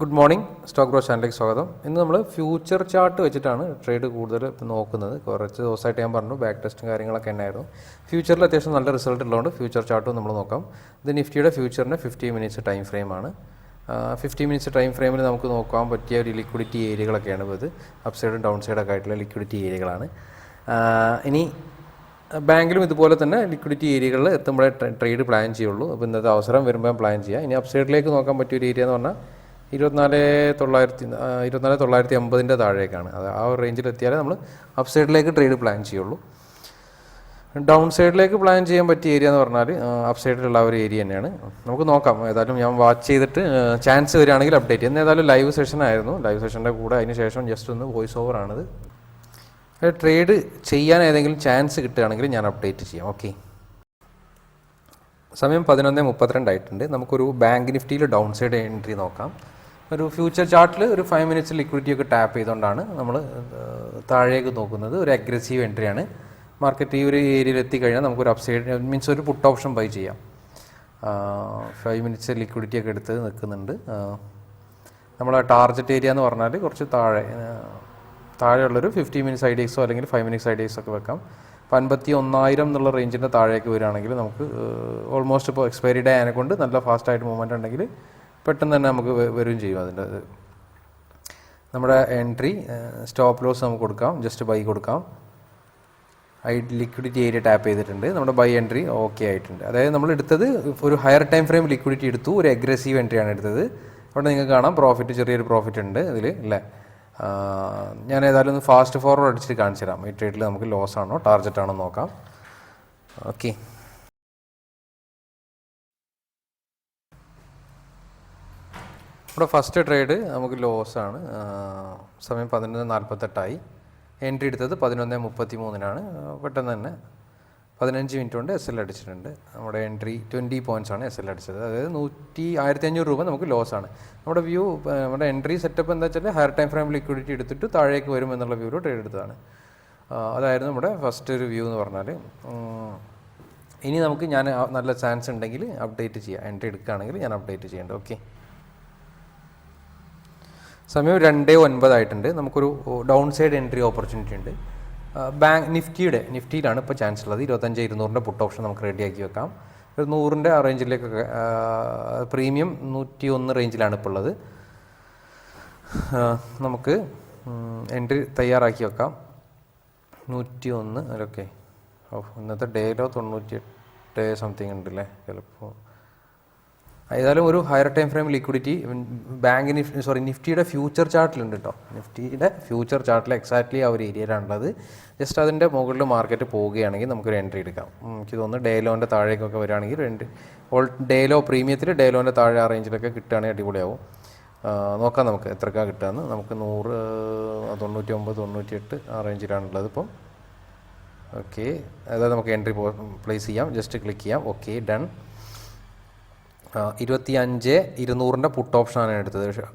Good morning. Stock bro ചാനലിലേക്ക് സ്വാഗതം. ഇന്ന് നമ്മൾ ഫ്യൂച്ചർ ചാർട്ട് വെച്ചിട്ടാണ് ട്രേഡ് കൂടുതൽ നോക്കുന്നത്. കുറച്ച് ദിവസമായിട്ട് ഞാൻ പറഞ്ഞു ബാക്ക് ടെസ്റ്റും കാര്യങ്ങളൊക്കെ ഉണ്ടായിരുന്നു ഫ്യൂച്ചറിൽ അത്യാവശ്യം നല്ല റിസൾട്ട് ഉള്ളതുകൊണ്ട് ഫ്യൂച്ചർ ചാർട്ടും നമ്മൾ നോക്കാം. ഇത് നിഫ്റ്റിയുടെ ഫ്യൂച്ചറിന്റെ ഫിഫ്റ്റി മിനിറ്റ്സ് ടൈം ഫ്രെയിമാണ് ഫിഫ്റ്റി മിനിറ്റ്സ് ടൈം ഫ്രെയിമിൽ നമുക്ക് നോക്കാൻ പറ്റിയ ഒരു ലിക്വിഡിറ്റി ഏരിയകളൊക്കെയാണ് ഇത്. അപ്സൈഡും ഡൗൺ സൈഡൊക്കെ ആയിട്ടുള്ള ലിക്വിഡിറ്റി ഏരിയകളാണ്. ഇനി ബാങ്കിലും ഇതുപോലെ തന്നെ ലിക്വിഡിറ്റി ഏരിയകളിൽ എത്തുമ്പോഴേ ട്രേഡ് പ്ലാൻ ചെയ്യുള്ളൂ. അപ്പോൾ ഇന്നത്തെ അവസരം വരുമ്പോൾ പ്ലാൻ ചെയ്യുക. ഇനി അപ്സൈഡിലേക്ക് നോക്കാൻ പറ്റിയ ഒരു ഏരിയ എന്ന് പറഞ്ഞാൽ ഇരുപത്തിനാല് തൊള്ളായിരത്തി ഇരുപത്തിനാല് തൊള്ളായിരത്തി അമ്പതിന്റെ താഴേക്കാണ്. അത് ആ റേഞ്ചിൽ എത്തിയാലേ നമ്മൾ അപ്പ് സൈഡിലേക്ക് ട്രേഡ് പ്ലാൻ ചെയ്യുള്ളൂ. ഡൗൺ സൈഡിലേക്ക് പ്ലാൻ ചെയ്യാൻ പറ്റിയ ഏരിയ എന്ന് പറഞ്ഞാൽ അപ്പ് സൈഡിലുള്ള ആ ഒരു ഏരിയ തന്നെയാണ്. നമുക്ക് നോക്കാം. ഏതായാലും ഞാൻ വാച്ച് ചെയ്തിട്ട് ചാൻസ് വരികയാണെങ്കിൽ അപ്ഡേറ്റ് ചെയ്യാം. ഇന്ന് ഏതായാലും ലൈവ് സെഷൻ ആയിരുന്നു. ലൈവ് സെഷന്റെ കൂടെ അതിന് ശേഷം ജസ്റ്റ് ഒന്ന് വോയിസ് ഓവർ ആണിത്. ട്രേഡ് ചെയ്യാൻ ഏതെങ്കിലും ചാൻസ് കിട്ടുകയാണെങ്കിൽ ഞാൻ അപ്ഡേറ്റ് ചെയ്യാം. ഓക്കെ സമയം പതിനൊന്ന് മുപ്പത്തിരണ്ടായിട്ടുണ്ട് നമുക്കൊരു ബാങ്ക് നിഫ്റ്റിയിൽ ഡൗൺ സൈഡ് എൻട്രി നോക്കാം. ഒരു ഫ്യൂച്ചർ ചാർട്ടിൽ ഒരു ഫൈവ് മിനിറ്റ്സ് ലിക്വിഡിറ്റി ഒക്കെ ടാപ്പ് ചെയ്തുകൊണ്ടാണ് നമ്മൾ താഴേക്ക് നോക്കുന്നത്. ഒരു അഗ്രസീവ് എൻട്രിയാണ് മാർക്കറ്റ് ഈ ഒരു ഏരിയയിൽ എത്തിക്കഴിഞ്ഞാൽ നമുക്കൊരു അപ്സൈഡ് മീൻസ് ഒരു പുട്ട് ഓപ്ഷൻ ബൈ ചെയ്യാം. ഫൈവ് മിനിറ്റ്സ് ലിക്വിഡിറ്റി ഒക്കെ എടുത്ത് നിൽക്കുന്നുണ്ട്. നമ്മളെ ടാർജറ്റ് ഏരിയ എന്ന് പറഞ്ഞാൽ കുറച്ച് താഴെ താഴെയുള്ളൊരു ഫിഫ്റ്റി മിനിറ്റ്സ് ഐഡിയക്സോ അല്ലെങ്കിൽ ഫൈവ് മിനിറ്റ്സ് ഐഡിയക്സോ ഒക്കെ വെക്കാം. അപ്പോൾ അൻപത്തി ഒന്നായിരം എന്നുള്ള റേഞ്ചിന്റെ താഴേക്ക് വരികയാണെങ്കിൽ നമുക്ക് ഓൾമോസ്റ്റ് ഇപ്പോൾ എക്സ്പയറി ഡേ ആയതുകൊണ്ട് കൊണ്ട് നല്ല ഫാസ്റ്റായിട്ട് മൂവ്മെന്റ് ഉണ്ടെങ്കിൽ പെട്ടെന്ന് തന്നെ നമുക്ക് വരികയും ചെയ്യും അതിന്റെ. നമ്മുടെ എൻട്രി സ്റ്റോപ്പ് ലോസ് നമുക്ക് കൊടുക്കാം. ജസ്റ്റ് ബൈ കൊടുക്കാം. ഐ ലിക്വിഡിറ്റി ഏരിയ ടാപ്പ് ചെയ്തിട്ടുണ്ട്. നമ്മുടെ ബൈ എൻട്രി ഓക്കെ ആയിട്ടുണ്ട്. അതായത് നമ്മൾ എടുത്തത് ഒരു ഹയർ ടൈം ഫ്രെയിം ലിക്വിഡിറ്റി എടുത്തു. ഒരു അഗ്രസീവ് എൻട്രി ആണ് എടുത്തത്. അവിടെ നിങ്ങൾക്ക് കാണാം പ്രോഫിറ്റ് ചെറിയൊരു പ്രോഫിറ്റ് ഉണ്ട് ഇതിൽ അല്ലേ ഞാൻ ഏതായാലും ഒന്ന് ഫാസ്റ്റ് ഫോർവേഡ് അടിച്ചിട്ട് കാണിച്ചു തരാം. ഈ ട്രേഡിൽ നമുക്ക് ലോസ് ആണോ ടാർജറ്റ് ആണോ നോക്കാം. ഓക്കെ ഇവിടെ ഫസ്റ്റ് ട്രേഡ് നമുക്ക് ലോസ് ആണ് സമയം പതിനൊന്ന് നാൽപ്പത്തെട്ടായി. എൻട്രി എടുത്തത് പതിനൊന്ന് മുപ്പത്തി മൂന്നിനാണ് പെട്ടെന്ന് തന്നെ പതിനഞ്ച് മിനിറ്റ് കൊണ്ട് എസ് എൽ അടിച്ചിട്ടുണ്ട്. നമ്മുടെ എൻട്രി ട്വന്റി പോയിന്റ്സ് ആണ് എസ് എൽ അടിച്ചത്. അതായത് നൂറ്റി ആയിരത്തി അഞ്ഞൂറ് രൂപ നമുക്ക് ലോസ് ആണ് നമ്മുടെ വ്യൂ നമ്മുടെ എൻട്രി സെറ്റപ്പ് എന്താ വെച്ചാൽ ഹയർ ടൈം ഫ്രെയിം ലിക്വിഡിറ്റി എടുത്തിട്ട് താഴേക്ക് വരും എന്നുള്ള വ്യൂവിൽ ട്രേഡ് എടുത്തതാണ്. അതായിരുന്നു നമ്മുടെ ഫസ്റ്റ് ഒരു വ്യൂ എന്ന് പറഞ്ഞാൽ ഇനി നമുക്ക് ഞാൻ നല്ല ചാൻസ് ഉണ്ടെങ്കിൽ അപ്ഡേറ്റ് ചെയ്യാം. എൻട്രി എടുക്കുകയാണെങ്കിൽ ഞാൻ അപ്ഡേറ്റ് ചെയ്യേണ്ടത് ഓക്കെ സമയം രണ്ട് ഒൻപതായിട്ടുണ്ട്. നമുക്കൊരു ഡൗൺ സൈഡ് എൻട്രി ഓപ്പർച്യൂണിറ്റി ഉണ്ട്. ബാങ്ക് നിഫ്റ്റിയുടെ നിഫ്റ്റിയിലാണ് ഇപ്പോൾ ചാൻസ് ഉള്ളത്. ഇരുപത്തഞ്ച് ഇരുന്നൂറിന്റെ പുട്ട് ഓപ്ഷൻ നമുക്ക് റെഡിയാക്കി വെക്കാം. ഒരു നൂറിന്റെ ആ റേഞ്ചിലേക്കൊക്കെ പ്രീമിയം നൂറ്റി ഒന്ന് റേഞ്ചിലാണ് ഇപ്പോൾ ഉള്ളത്. നമുക്ക് എൻട്രി തയ്യാറാക്കി വെക്കാം. നൂറ്റി ഒന്ന് ഓക്കെ ഓ ഇന്നത്തെ ഡേയിലോ തൊണ്ണൂറ്റി എട്ട് സംതിങ് ഉണ്ടല്ലേ? ചിലപ്പോൾ ഏതായാലും ഒരു higher time frame liquidity bank Nifty sorry നിഫ്റ്റിയുടെ ഫ്യൂച്ചർ ചാർട്ടിലുണ്ട് കേട്ടോ നിഫ്റ്റിയുടെ ഫ്യൂച്ചർ ചാർട്ടിൽ എക്സാക്ട്ലി ആ ഒരു ഏരിയയിലാണുള്ളത് ജസ്റ്റ് അതിന്റെ മുകളിൽ മാർക്കറ്റ് പോവുകയാണെങ്കിൽ നമുക്കൊരു എൻട്രി എടുക്കാം. എനിക്ക് തോന്നുന്നു ഡേലോന്റെ താഴേക്കൊക്കെ വരികയാണെങ്കിൽ രണ്ട് ഓൾ ഡേലോ പ്രീമിയത്തിൽ ഡേലോന്റെ താഴെ ആ റേഞ്ചിലൊക്കെ കിട്ടുകയാണെങ്കിൽ അടിപൊളിയാവും. നോക്കാം നമുക്ക് എത്രക്കാണ് കിട്ടുകയെന്ന്. നമുക്ക് നൂറ് തൊണ്ണൂറ്റി ഒമ്പത് തൊണ്ണൂറ്റി എട്ട് ആ റേഞ്ചിലാണുള്ളത് ഇപ്പം. ഓക്കെ അതായത് നമുക്ക് എൻട്രി പ്ലേസ് ചെയ്യാം. ജസ്റ്റ് ക്ലിക്ക് ചെയ്യാം. ഓക്കെ ഡൺ ഇരുപത്തി അഞ്ച് ഇരുന്നൂറിന്റെ പുട്ട് ഓപ്ഷനാണ് എടുത്തത്. പക്ഷേ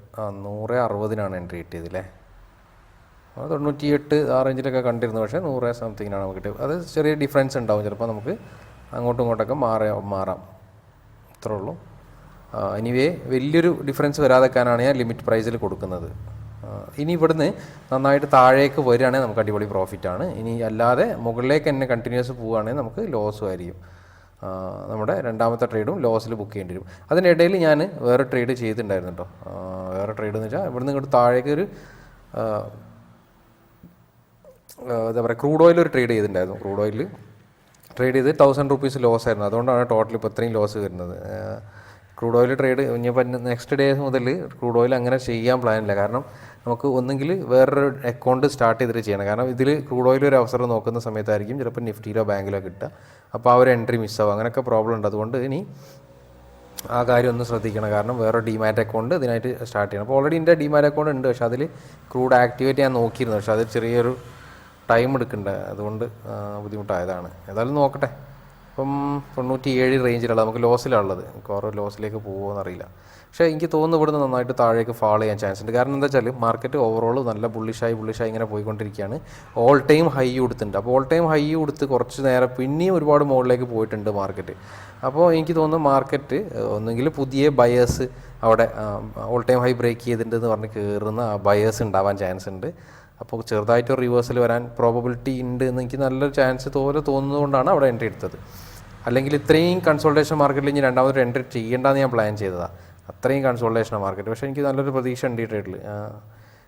നൂറ് അറുപതിനാണ് എൻട്രി കിട്ടിയത് അല്ലേ തൊണ്ണൂറ്റി എട്ട് ആ റേഞ്ചിലൊക്കെ കണ്ടിരുന്നു. പക്ഷേ നൂറ് സംതിങ്ങിനാണ് നമുക്ക് കിട്ടിയത്. അത് ചെറിയ ഡിഫറൻസ് ഉണ്ടാവും. ചിലപ്പോൾ നമുക്ക് അങ്ങോട്ടും ഇങ്ങോട്ടൊക്കെ മാറി മാറാം. അത്രേ ഉള്ളൂ. എനിവേ വലിയൊരു ഡിഫറൻസ് വരാതെക്കാനാണ് ഞാൻ ലിമിറ്റ് പ്രൈസിൽ കൊടുക്കുന്നത്. ഇനി ഇവിടുന്ന് നന്നായിട്ട് താഴേക്ക് വരികയാണെങ്കിൽ നമുക്ക് അടിപൊളി പ്രോഫിറ്റാണ് ഇനി അല്ലാതെ മുകളിലേക്ക് തന്നെ കണ്ടിന്യൂസ് പോവുകയാണെങ്കിൽ നമുക്ക് ലോസും ആയിരിക്കും. നമ്മുടെ രണ്ടാമത്തെ ട്രേഡും ലോസിൽ ബുക്ക് ചെയ്യേണ്ടി വരും. അതിനിടയിൽ ഞാൻ വേറെ ട്രേഡ് ചെയ്തിട്ടുണ്ടായിരുന്നു കേട്ടോ വേറെ ട്രേഡ് എന്ന് വെച്ചാൽ ഇവിടുന്ന് ഇങ്ങോട്ട് താഴേക്ക് ഒരു എന്താ പറയുക ക്രൂഡ് ഓയിൽ ഒരു ട്രേഡ് ചെയ്തിട്ടുണ്ടായിരുന്നു. ക്രൂഡ് ഓയിൽ ട്രേഡ് ചെയ്ത് തൗസൻഡ് റുപ്പീസ് ലോസ് ആയിരുന്നു. അതുകൊണ്ടാണ് ടോട്ടൽ ഇപ്പോൾ ഇത്രയും ലോസ് വരുന്നത്. ക്രൂഡ് ഓയിൽ ട്രേഡ് ഇനിയിപ്പോൾ നെക്സ്റ്റ് ഡേ മുതൽ ക്രൂഡ് ഓയിൽ അങ്ങനെ ചെയ്യാൻ പ്ലാനില്ല കാരണം നമുക്ക് ഒന്നെങ്കിൽ വേറൊരു അക്കൗണ്ട് സ്റ്റാർട്ട് ചെയ്തിട്ട് ചെയ്യണം. കാരണം ഇതിൽ ക്രൂഡ് ഓയിൽ ഒരു അവസരം നോക്കുന്ന സമയത്തായിരിക്കും ചിലപ്പോൾ നിഫ്റ്റിയിലോ ബാങ്കിലോ കിട്ടുക. അപ്പോൾ ആ ഒരു എൻട്രി മിസ്സാവും അങ്ങനെയൊക്കെ പ്രോബ്ലം ഉണ്ട്. അതുകൊണ്ട് ഇനി ആ കാര്യം ഒന്ന് ശ്രദ്ധിക്കണം. കാരണം വേറെ ഡിമാറ്റ് അക്കൗണ്ട് ഇതിനായിട്ട് സ്റ്റാർട്ട് ചെയ്യണം. അപ്പോൾ ഓൾറെഡി എന്റെ ഡിമാറ്റ് അക്കൗണ്ട് ഉണ്ട്. പക്ഷേ അതിൽ ക്രൂഡ് ആക്ടിവേറ്റ് ഞാൻ നോക്കിയിരുന്നു. പക്ഷേ അത് ചെറിയൊരു ടൈം എടുക്കേണ്ട. അതുകൊണ്ട് ബുദ്ധിമുട്ടായതാണ്. ഏതായാലും നോക്കട്ടെ. ഇപ്പം തൊണ്ണൂറ്റി ഏഴ് റേഞ്ചിലുള്ള നമുക്ക് ലോസിലാണുള്ളത് കുറേ ലോസിലേക്ക് പോകുമോ എന്നറിയില്ല പക്ഷേ എനിക്ക് തോന്നുന്നു ഇവിടുന്ന് നന്നായിട്ട് താഴേക്ക് ഫാൾ ചെയ്യാൻ ചാൻസ് ഉണ്ട്. കാരണം എന്താ വെച്ചാൽ മാർക്കറ്റ് ഓവറോൾ നല്ല ബുള്ളിഷായി ബുള്ളിഷായി ഇങ്ങനെ പോയിക്കൊണ്ടിരിക്കുകയാണ്. ഓൾ ടൈം ഹൈ കൊടുത്തിട്ടുണ്ട്. അപ്പോൾ ഓൾ ടൈം ഹൈ കൊടുത്ത് കുറച്ച് നേരം പിന്നെയും ഒരുപാട് മുകളിലേക്ക് പോയിട്ടുണ്ട് മാർക്കറ്റ് അപ്പോൾ എനിക്ക് തോന്നുന്നു മാർക്കറ്റ് ഒന്നുകിൽ പുതിയ ബയേഴ്സ് അവിടെ ഓൾ ടൈം ഹൈ ബ്രേക്ക് ചെയ്തിട്ടുണ്ടെന്ന് പറഞ്ഞ് കയറുന്ന ബയേഴ്സ് ഉണ്ടാവാൻ ചാൻസ് ഉണ്ട്. അപ്പോൾ ചെറുതായിട്ട് റിവേഴ്സൽ വരാൻ പ്രോബബിലിറ്റി ഉണ്ട് എന്ന് എനിക്ക് നല്ലൊരു ചാൻസ് പോലെ തോന്നുന്നതുകൊണ്ടാണ് അവിടെ എൻട്രി എടുത്തത്. അല്ലെങ്കിൽ ഇത്രയും കൺസോൾട്ടേഷൻ മാർക്കറ്റിൽ ഇനി രണ്ടാമത് എൻട്രി ചെയ്യേണ്ടെന്ന് ഞാൻ പ്ലാൻ ചെയ്തതാണ് അത്രയും കൺസോൾട്ടേഷൻ മാർക്കറ്റ് പക്ഷേ എനിക്ക് നല്ലൊരു പ്രതീക്ഷ ഉണ്ട് ഈ ട്രേഡിൽ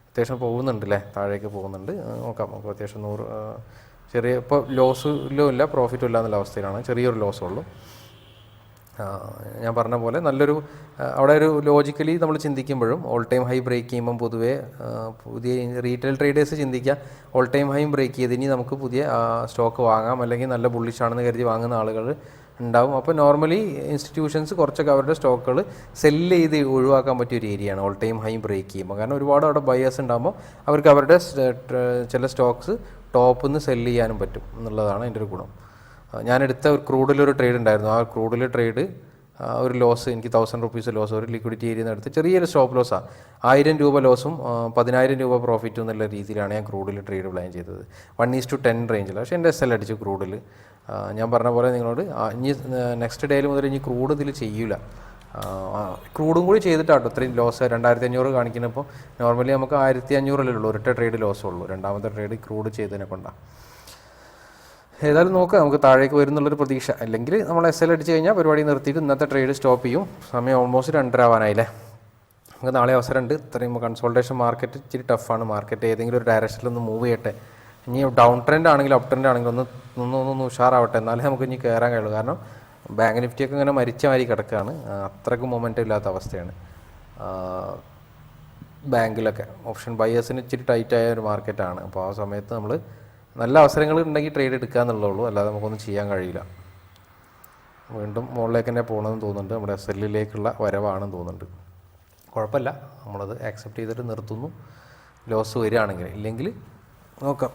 അത്യാവശ്യം പോകുന്നുണ്ട് അല്ലേ താഴേക്ക് പോകുന്നുണ്ട്. നോക്കാം. നമുക്ക് അത്യാവശ്യം നൂറ് ചെറിയ ഇപ്പോൾ ലോസിലും ഇല്ല പ്രോഫിറ്റും ഇല്ല എന്നുള്ള അവസ്ഥയിലാണ്. ചെറിയൊരു ലോസ് ഉള്ളൂ. ഞാൻ പറഞ്ഞ പോലെ നല്ലൊരു അവിടെ ഒരു ലോജിക്കലി നമ്മൾ ചിന്തിക്കുമ്പോഴും ഓൾ ടൈം ഹൈ ബ്രേക്ക് ചെയ്യുമ്പം പൊതുവേ പുതിയ റീറ്റെയിൽ ട്രേഡേഴ്സ് ചിന്തിക്കുക ഓൾ ടൈം ഹൈ ബ്രേക്ക് ചെയ്ത് ഇനി നമുക്ക് പുതിയ സ്റ്റോക്ക് വാങ്ങാം അല്ലെങ്കിൽ നല്ല ബുള്ളിഷാണെന്ന് കരുതി വാങ്ങുന്ന ആളുകൾ ഉണ്ടാവും. അപ്പോൾ നോർമലി ഇൻസ്റ്റിറ്റ്യൂഷൻസ് കുറച്ചൊക്കെ അവരുടെ സ്റ്റോക്കുകൾ സെല്ല് ചെയ്ത് ഒഴിവാക്കാൻ പറ്റിയ ഒരു ഏരിയയാണ് ഓൾ ടൈം ഹൈ ബ്രേക്ക് ചെയ്യുമ്പോൾ. കാരണം ഒരുപാട് അവിടെ ബയേഴ്സ് ഉണ്ടാകുമ്പോൾ അവർക്ക് അവരുടെ ചില സ്റ്റോക്സ് ടോപ്പിൽ നിന്ന് സെല്ല് ചെയ്യാനും പറ്റും എന്നുള്ളതാണ് എന്റെ ഒരു ഗുണം. ഞാനെടുത്ത ഒരു ക്രൂഡിലൊരു ട്രേഡ് ഉണ്ടായിരുന്നു. ആ ക്രൂഡിൽ ട്രേഡ് ഒരു ലോസ് എനിക്ക് തൗസൻഡ് റുപ്പീസ് ലോസ് ഒരു ലിക്വിഡിറ്റി ഏരിയ എടുത്ത് ചെറിയൊരു സ്റ്റോപ്പ് ലോസാണ് ആയിരം രൂപ ലോസും പതിനായിരം രൂപ പ്രോഫിറ്റും എന്നുള്ള രീതിയിലാണ് ഞാൻ ക്രൂഡിൽ ട്രേഡ് പ്ലാൻ ചെയ്തത്. വൺ ഈസ് ടു ടെൻ റേഞ്ചിൽ പക്ഷേ എന്റെ എസ് എൽ അടിച്ചു ക്രൂഡിൽ. ഞാൻ പറഞ്ഞ പോലെ നിങ്ങളോട് ഇനി നെക്സ്റ്റ് ഡേയിൽ മുതൽ ഇനി ക്രൂഡ് ഇതിൽ ചെയ്യൂല. ക്രൂഡും കൂടി ചെയ്തിട്ടാട്ടോ ഇത്രയും ലോസ് രണ്ടായിരത്തി അഞ്ഞൂറ് കാണിക്കുന്നപ്പോൾ നോർമലി നമുക്ക് ആയിരത്തി അഞ്ഞൂറല്ലേ ഉള്ളൂ. ഒരൊറ്റ ട്രേഡ് ലോസ് ഉള്ളൂ. രണ്ടാമത്തെ ട്രേഡ് ക്രൂഡ് ചെയ്തതിനെ കൊണ്ടാണ് ഏതായാലും നോക്കുക നമുക്ക് താഴേക്ക് വരും വരുന്നുള്ളൊരു പ്രതീക്ഷ. അല്ലെങ്കിൽ നമ്മൾ എസ് എൽ അടിച്ച് കഴിഞ്ഞാൽ പരിപാടി നിർത്തിയിട്ട് ഇന്നത്തെ ട്രേഡ് സ്റ്റോപ്പ് ചെയ്യും. സമയം ഓൾമോസ്റ്റ് രണ്ടര ആവാനായില്ലേ നമുക്ക് നാളെ അവസരമുണ്ട്. ഇത്രയും കൺസോൾട്ടേഷൻ മാർക്കറ്റ് ഇച്ചിരി ടഫാണ് മാർക്കറ്റ് ഏതെങ്കിലും ഒരു ഡയറക്ഷനിൽ ഒന്ന് മൂവ് ചെയ്യട്ടെ. ഇനി ഡൗൺ ട്രെൻഡ് ആണെങ്കിലും അപ് ട്രെൻഡ് ആണെങ്കിലും ഒന്ന് ഒന്ന് ഒന്ന് ഉഷാറാവട്ടെ. എന്നാലേ നമുക്ക് ഇനി കയറാൻ കഴിയുള്ളൂ. കാരണം ബാങ്ക് നിഫ്റ്റിയൊക്കെ ഇങ്ങനെ മരിച്ച മാതിരി കിടക്കുകയാണ് അത്രയ്ക്ക് മൊമെന്റം ഇല്ലാത്ത അവസ്ഥയാണ്. ബാങ്കിലൊക്കെ ഓപ്ഷൻ ബയേഴ്സിന് ഇച്ചിരി ടൈറ്റായ ഒരു മാർക്കറ്റാണ് അപ്പോൾ ആ സമയത്ത് നമ്മൾ നല്ല അവസരങ്ങൾ ഉണ്ടെങ്കിൽ ട്രേഡ് എടുക്കുക എന്നുള്ളൂ അല്ലാതെ നമുക്കൊന്നും ചെയ്യാൻ കഴിയില്ല. വീണ്ടും മുകളിലേക്ക് തന്നെ പോകണമെന്ന് തോന്നുന്നുണ്ട്. നമ്മുടെ സെല്ലിലേക്കുള്ള വരവാണെന്ന് തോന്നുന്നുണ്ട്. കുഴപ്പമില്ല. നമ്മളത് ആക്സെപ്റ്റ് ചെയ്തിട്ട് നിർത്തുന്നു. ലോസ് വരികയാണെങ്കിൽ. ഇല്ലെങ്കിൽ നോക്കാം.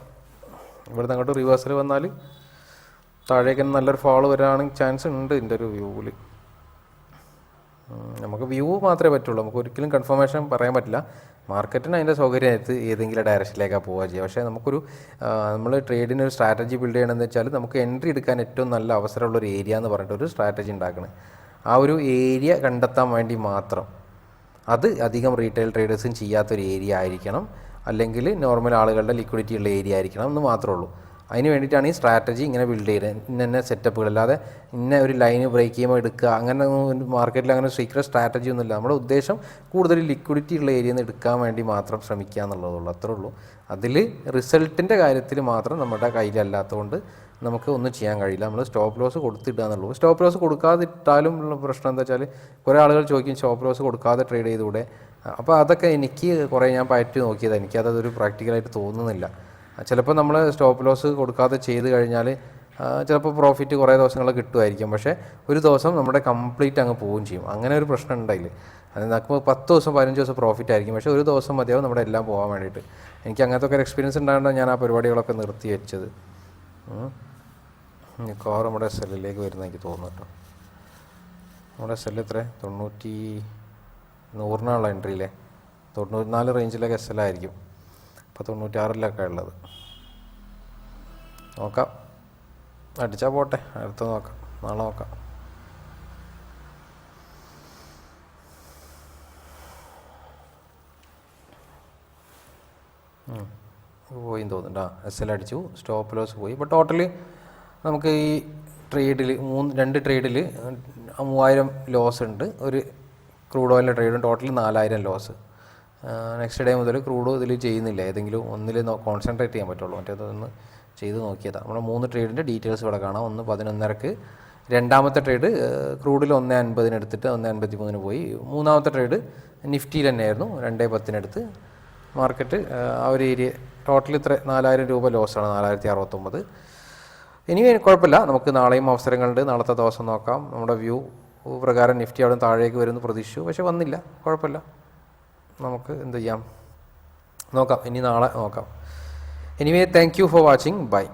ഇവിടുന്ന് അങ്ങോട്ട് റിവേഴ്സൽ വന്നാൽ താഴേക്ക് നല്ലൊരു ഫാൾ വരാണെങ്കിൽ ചാൻസ് ഉണ്ട്. എന്റെ ഒരു വ്യൂവിൽ നമുക്ക് വ്യൂ മാത്രമേ പറ്റുള്ളൂ. നമുക്ക് ഒരിക്കലും കൺഫർമേഷൻ പറയാൻ പറ്റില്ല. മാർക്കറ്റിന് അതിന്റെ സൗകര്യമായിട്ട് ഏതെങ്കിലും ഡയറക്ഷനിലേക്കാണ് പോവുക ചെയ്യുക. പക്ഷേ നമുക്കൊരു നമ്മൾ ട്രേഡിന് ഒരു സ്ട്രാറ്റജി ബിൽഡ് ചെയ്യണമെന്ന് വെച്ചാൽ നമുക്ക് എൻട്രി എടുക്കാൻ ഏറ്റവും നല്ല അവസരമുള്ള ഒരു ഏരിയ എന്ന് പറഞ്ഞിട്ട് ഒരു സ്ട്രാറ്റജി ഉണ്ടാക്കണം. ആ ഒരു ഏരിയ കണ്ടെത്താൻ വേണ്ടി മാത്രം. അത് അധികം റീറ്റെയിൽ ട്രേഡേഴ്സും ചെയ്യാത്തൊരു ഏരിയ ആയിരിക്കണം. അല്ലെങ്കിൽ നോർമൽ ആളുകളുടെ ലിക്വിഡിറ്റി ഉള്ള ഏരിയ ആയിരിക്കണം എന്ന് മാത്രമേ ഉള്ളൂ. അതിന് വേണ്ടിയിട്ടാണ് ഈ സ്ട്രാറ്റജി ഇങ്ങനെ ബിൽഡ് ചെയ്തത്. ഇന്ന ഇന്ന സെറ്റപ്പുകൾ അല്ലാതെ ഇന്ന ഒരു ലൈന് ബ്രേക്ക് ചെയ്യുമ്പോൾ എടുക്കുക അങ്ങനെ മാർക്കറ്റിൽ അങ്ങനെ സീക്രട്ട് സ്ട്രാറ്റജി ഒന്നുമില്ല. നമ്മുടെ ഉദ്ദേശം കൂടുതൽ ലിക്വിഡിറ്റി ഉള്ള ഏരിയയിൽ നിന്ന് എടുക്കാൻ വേണ്ടി മാത്രം ശ്രമിക്കുക എന്നുള്ളതുള്ളൂ. അത്രേ ഉള്ളൂ. അതിൽ റിസൾട്ടിന്റെ കാര്യത്തിൽ മാത്രം നമ്മുടെ കയ്യിലല്ലാത്തതുകൊണ്ട് നമുക്ക് ഒന്നും ചെയ്യാൻ കഴിയില്ല. നമ്മൾ സ്റ്റോപ്പ് ലോസ് കൊടുത്തിടുക എന്നുള്ളൂ. സ്റ്റോപ്പ് ലോസ് കൊടുക്കാതിട്ടാലും ഉള്ള പ്രശ്നം എന്താ വെച്ചാൽ കുറേ ആളുകൾ ചോദിക്കും സ്റ്റോപ്പ് ലോസ് കൊടുക്കാതെ ട്രേഡ് ചെയ്തുകൂടെ അപ്പോൾ അതൊക്കെ എനിക്ക് കുറേ ഞാൻ പറ്റി നോക്കിയത്. എനിക്കതൊരു പ്രാക്ടിക്കലായിട്ട് തോന്നുന്നില്ല. ചിലപ്പോൾ നമ്മൾ സ്റ്റോപ്പ് ലോസ് കൊടുക്കാതെ ചെയ്ത് കഴിഞ്ഞാൽ ചിലപ്പോൾ പ്രോഫിറ്റ് കുറേ ദിവസങ്ങൾ കിട്ടുമായിരിക്കും. പക്ഷേ ഒരു ദിവസം നമ്മുടെ കംപ്ലീറ്റ് അങ്ങ് പോവുകയും ചെയ്യും. അങ്ങനെ ഒരു പ്രശ്നം ഉണ്ടായില്ല? അത് നമുക്ക് പത്ത് ദിവസം പതിനഞ്ച് ദിവസം പ്രോഫിറ്റ് ആയിരിക്കും. പക്ഷേ ഒരു ദിവസം മതിയാവും നമ്മുടെ എല്ലാം പോകാൻ വേണ്ടിയിട്ട്. എനിക്ക് അങ്ങനത്തെ ഒക്കെ ഒരു എക്സ്പീരിയൻസ് ഉണ്ടായതുകൊണ്ട് ഞാൻ ആ പരിപാടികളൊക്കെ നിർത്തി വെച്ചത്. കാർ നമ്മുടെ സെല്ലിലേക്ക് വരുന്ന എനിക്ക് തോന്നുന്നു കേട്ടോ. നമ്മുടെ സെല്ല് എത്ര തൊണ്ണൂറ്റി നൂറിനുള്ള എൻട്രിയിലെ തൊണ്ണൂറ്റിനാല് റേഞ്ചിലൊക്കെ എസ് ആയിരിക്കും. ഇപ്പോൾ തൊണ്ണൂറ്റാറിലൊക്കെ ഉള്ളത്. നോക്കാം. അടിച്ചാൽ പോട്ടെ. അടുത്ത് നോക്കാം. നാളെ നോക്കാം. പോയി തോന്നുന്നുണ്ട്. ആ എസ് എൽ അടിച്ചു. സ്റ്റോപ്പ് ലോസ് പോയി. ഇപ്പോൾ ടോട്ടലി നമുക്ക് ഈ ട്രേഡിൽ മൂന്ന് രണ്ട് ട്രേഡിൽ മൂവായിരം ലോസ് ഉണ്ട്. ഒരു ക്രൂഡ് ഓയിലിന്റെ ട്രേഡും ടോട്ടൽ നാലായിരം ലോസ് നെക്സ്റ്റ് ഡേ മുതൽ ക്രൂഡ് ഇതിൽ ചെയ്യുന്നില്ല. ഏതെങ്കിലും ഒന്നിൽ കോൺസെൻട്രേറ്റ് ചെയ്യാൻ പറ്റുള്ളൂ. മറ്റേതൊന്ന് ചെയ്ത് നോക്കിയതാണ് നമ്മുടെ മൂന്ന് ട്രേഡിന്റെ ഡീറ്റെയിൽസ് ഇവിടെ കാണാം. ഒന്ന് പതിനൊന്നരക്ക് രണ്ടാമത്തെ ട്രേഡ് ക്രൂഡിൽ ഒന്ന് അൻപതിന് എടുത്തിട്ട് ഒന്ന് അൻപത്തി മൂന്നിന് പോയി. മൂന്നാമത്തെ ട്രേഡ് നിഫ്റ്റിയിൽ തന്നെയായിരുന്നു. രണ്ടേ പത്തിനെടുത്ത് മാർക്കറ്റ് ആ ഒരു ഏരിയ ടോട്ടൽ ഇത്ര നാലായിരം രൂപ ലോസാണ് നാലായിരത്തി അറുപത്തൊമ്പത് ഇനി കുഴപ്പമില്ല. നമുക്ക് നാളെയും അവസരങ്ങളുണ്ട്. നാളത്തെ ദിവസം നോക്കാം. നമ്മുടെ വ്യൂ പ്രകാരം നിഫ്റ്റി അവിടെ താഴേക്ക് വരുമെന്ന് പ്രതീക്ഷിച്ചു. പക്ഷേ വന്നില്ല. കുഴപ്പമില്ല. നമുക്ക് എന്ത് ചെയ്യാം? നോക്കാം. ഇനി നാളെ നോക്കാം. Anyway thank you for watching bye